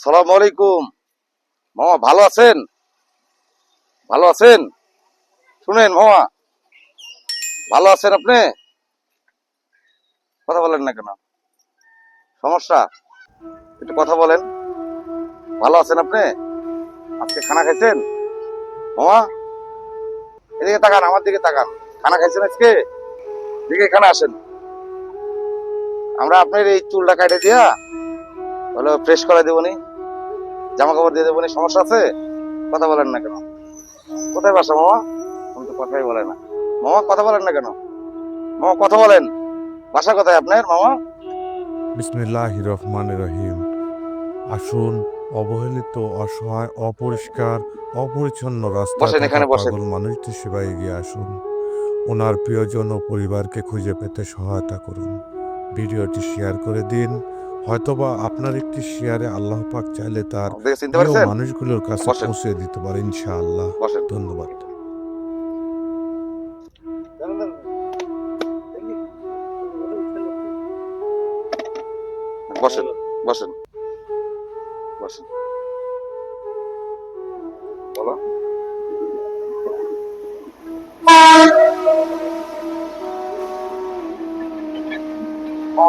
আসসালামু আলাইকুম। মামা, ভালো আছেন? ভালো আছেন? শুনেন, মামা। ভালো আছেন আপনি? কথা বলেন না কেন? সমস্যা? একটু কথা বলেন। ভালো আছেন আপনি? আজকে খানা খাইছেন? মামা, এদিকে তাকান, আমার দিকে তাকান। খানা খাইছেন আজকে? দিকে এখানে আসেন। আমরা আপনার এই চুলটা কাটে দিয়া হলো ফ্রেশ করে দেবনি জামা কাপড় দিয়ে দেবনি সমস্যা আছে? কথা বলেন না কেন? কোথায় বাসা মামা? আমি তো কথাই বলে না। মামা কথা বলেন না কেন? মামা কথা বলেন। বাসা কোথায় আপনার মামা? বিসমিল্লাহ রহমান রহিম। আসুন অবহেলিত অসহায় অপরিষ্কার অপরিচ্ছন্ন রাস্তা। পাগল মানুষটির সেবায় এগিয়ে আসুন। ওনার প্রিয়জন ও পরিবারকে খুঁজে পেতে সহায়তা করুন। ভিডিওটি শেয়ার করে দিন। হয়তোবা আপনার একটি শেয়ারে আল্লাহ পাক চাইলে তার মানুষগুলোর কাছে। পৌঁছে দিতে পারে ইনশাআল্লাহ। ধন্যবাদ। বসেন বসেন। বসেন। বলো।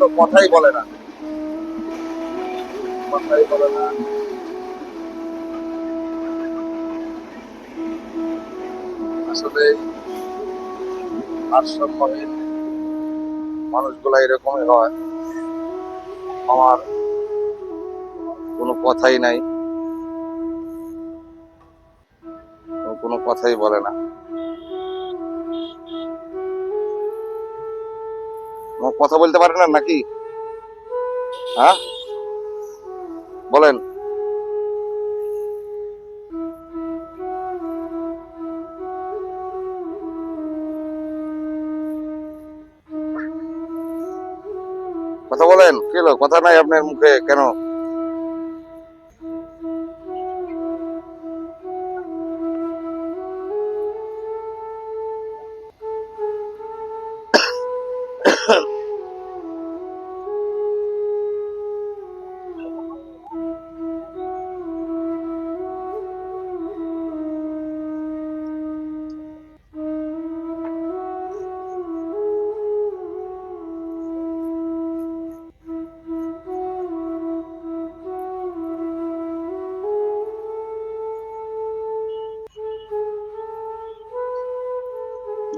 তো কথাই বলে না কথাই বলে না। আসলে ভারসাম্যহীন মানুষগুলা এরকমই হয়। আমার কোনো কথাই নাই। কোনো কথাই বলে না। কথা বলতে পারে না নাকি? হ্যাঁ? বলেন। কথা বলেন কি কথা নাই আপনার মুখে কেন?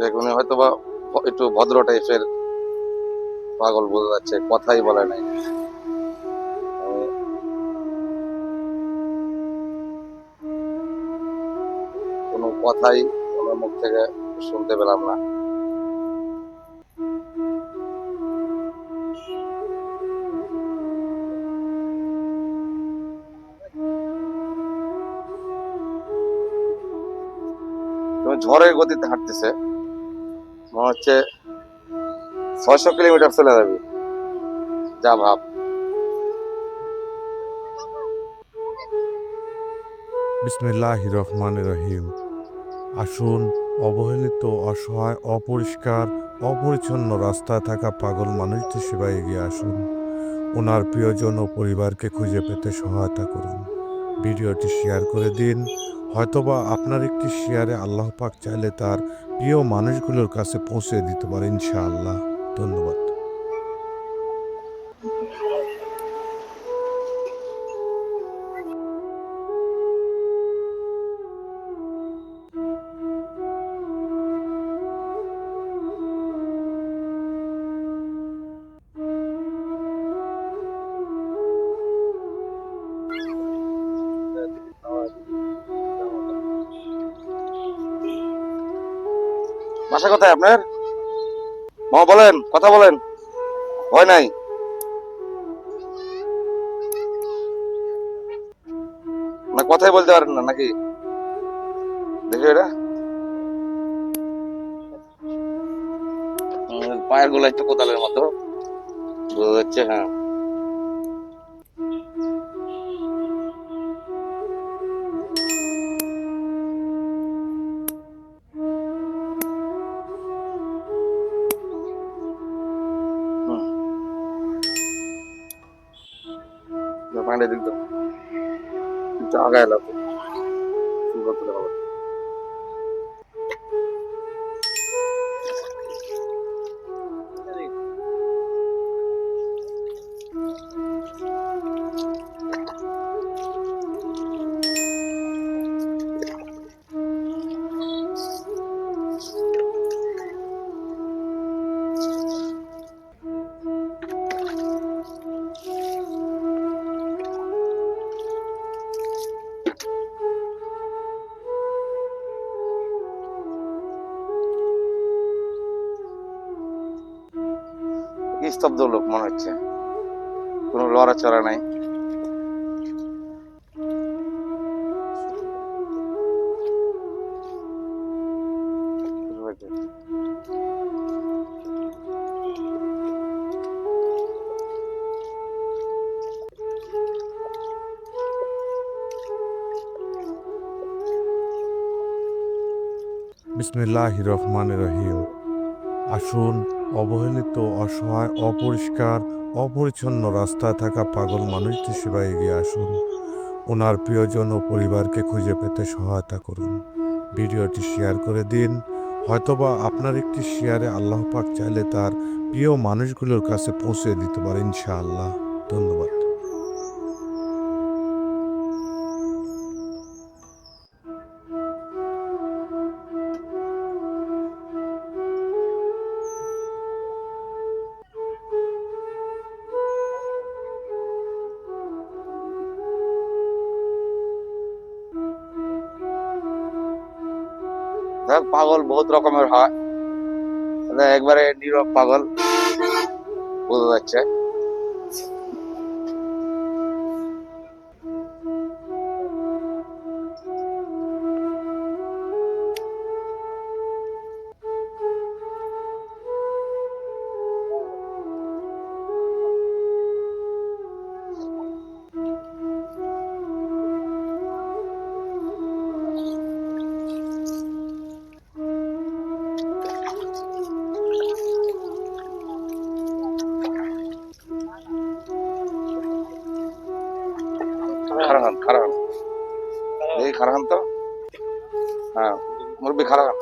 দেখুন হয়তো বা একটু ভদ্র টাইপের পাগল বোঝা যাচ্ছে, কথাই বলে নাই। কোনো কথাই ওনার মুখ থেকে শুনতে পেলাম না। ঝড়ের গতিতে হাঁটতেছে। হচ্ছে ছয়শো কিলোমিটার চলে যাবে। যা ভাব। বিসমিল্লাহ রহমান রহিম। আসুন, অবহেলিত, অসহায়, অপরিষ্কার, অপরিচ্ছন্ন রাস্তায় থাকা পাগল মানুষদের সেবায় এগিয়ে আসুন। ওনার প্রিয়জন ও পরিবারকে খুঁজে পেতে সহায়তা করুন। ভিডিওটি শেয়ার করে দিন। হয়তোবা আপনার একটি শেয়ারে আল্লাহ পাক চাইলে তার প্রিয় মানুষগুলোর কাছে পৌঁছে দিতে পারে ইনশাআল্লাহ। ধন্যবাদ। বাসা কোথায় আপনার? মা বলেন, কথা বলেন। ভয় নাই। না, কথাই বলতে পারেন না, নাকি? দেখি এটা। পায়ের গোলা একটু কোদালের মতো। বোঝা যাচ্ছে হ্যাঁ। मांडे एकदम तुमच्या आगायला सुरुवात স্তব্ধ লোক মনে হচ্ছে? কোনো লড়াচড়া নাই? বিসমিল্লাহ রহমান রহিম। আসুন অবহেলিত, অসহায়, অপরিষ্কার, অপরিচ্ছন্ন রাস্তায় থাকা পাগল মানুষদের সেবা এগিয়ে আসুন। ওনার প্রিয়জন ও পরিবারকে খুঁজে পেতে সহায়তা করুন। ভিডিওটি শেয়ার করে দিন। হয়তোবা আপনার একটি শেয়ারে আল্লাহ পাক চাইলে তার প্রিয় মানুষগুলোর কাছে পৌঁছে দিতে পারে ইনশাআল্লাহ। ধন্যবাদ। পাগল বহুত রকমের হয়। একবারে নীরব পাগল বোঝা যাচ্ছে। খারাপ হন এই খারাপ হন তো? হ্যাঁ মুরব্বী খারাপ।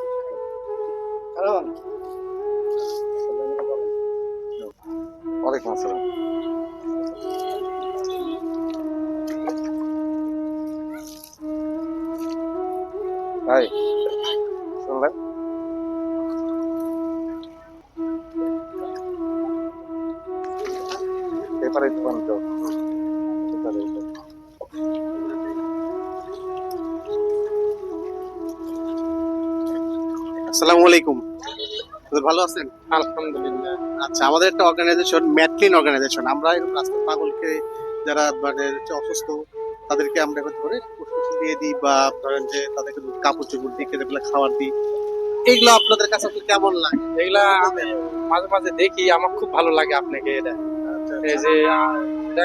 হন ওয়ালাইকুম আসসালাম। ভাই শুনলেন? একটু পান আসসালামু আলাইকুম। ভালো আছেন? আলহামদুলিল্লাহ। আচ্ছা আমাদের একটা অর্গানাইজেশন ম্যাটলিন অর্গানাইজেশন আমরা এরকম পাগলকে যারা মানে অসুস্থ তাদেরকে আমরা ধরে দিয়ে দিই বা ধরেন যে তাদেরকে কাপড় চোপড় কেটে খাবার দিই। এইগুলো আপনাদের কাছে কেমন লাগে? এগুলা আমি মাঝে মাঝে দেখি আমার খুব ভালো লাগে আপনাকে এটা। এই যে আহ,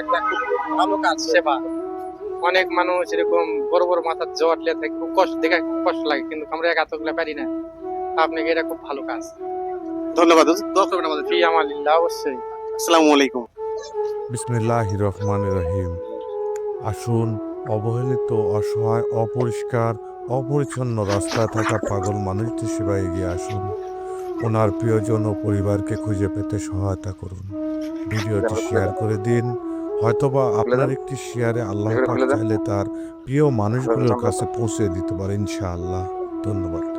একটা খুব ভালো কাজ সেবা। অনেক মানুষ এরকম বড় বড় মাথার জ্বর লে থাকে খুব কষ্ট দেখে খুব কষ্ট লাগে কিন্তু আমরা এতগুলো পারি না। আপনাকে এটা খুব ভালো কাজ। ধন্যবাদ দোয়া করবেন আমাদের ফি আমালিল্লাহ অবশ্যই আসসালামু আলাইকুম। বিসমিল্লাহ রহমান রহিম। আসুন অবহেলিত অসহায় অপরিষ্কার অপরিচ্ছন্ন রাস্তায় থাকা পাগল মানুষদের সেবায় এগিয়ে আসুন। ওনার প্রিয়জন ও পরিবারকে খুঁজে পেতে সহায়তা করুন। ভিডিওটি শেয়ার করে দিন। হয়তোবা আপনার একটি শেয়ারে আল্লাহ পাক চাইলে তার প্রিয় মানুষগুলোর কাছে পৌঁছে দিতে পারে ইনশাআল্লাহ। ধন্যবাদ।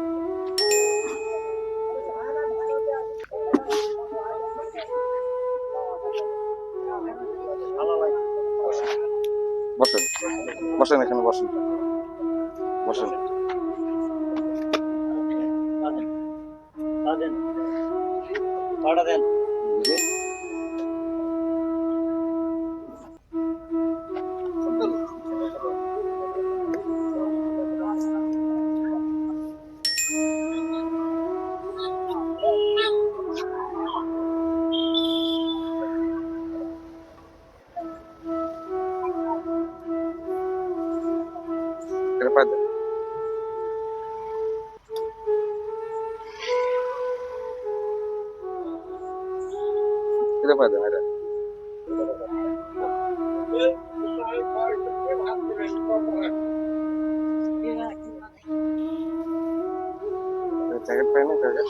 বসেন এখানে বসেন। বসেন। জি। জ্যাকেট পাইনি জ্যাকেট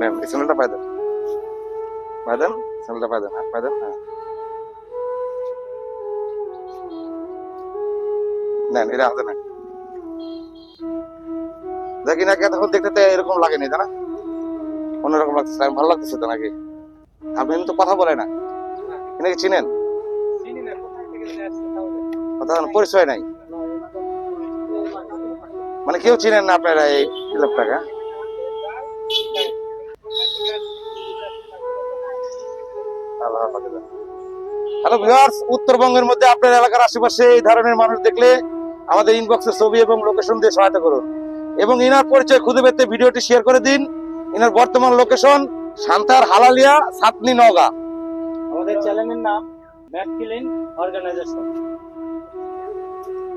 নেন এই স্যান্ডেলটা পাই দেন। পাই দেন? স্যান্ডেলটা পাই দেন হ্যাঁ পাই দেন হ্যাঁ। নেন, এটা হাতে নেন। দেখি নাকি তখন দেখতে এরকম লাগেনি তাই না অন্যরকম লাগতেছে, ভালো লাগতেছে তো নাকি? আপনি তো কথা বলে না। এনাকে চিনেন চিনি না কোথা থেকে নিয়ে আসছে কথা পরিচয় নাই। মানে কেউ চিনেন না আপনারা এই লোকটাকে? হ্যালো ভিউয়ার্স, উত্তরবঙ্গের মধ্যে আপনার এলাকার আশেপাশে এই ধরনের মানুষ দেখলে আমাদের ইনবক্সে ছবি এবং লোকেশন দিয়ে সহায়তা করুন। এবং ইনার পরিচয় খুঁজে পেতে ভিডিওটি শেয়ার করে দিন। ইনার বর্তমান লোকেশন সান্তার হালালিয়া সাতনি নওগাঁ। আমাদের চ্যানেলের নাম ম্যাট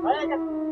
ক্লিন অর্গানাইজেশন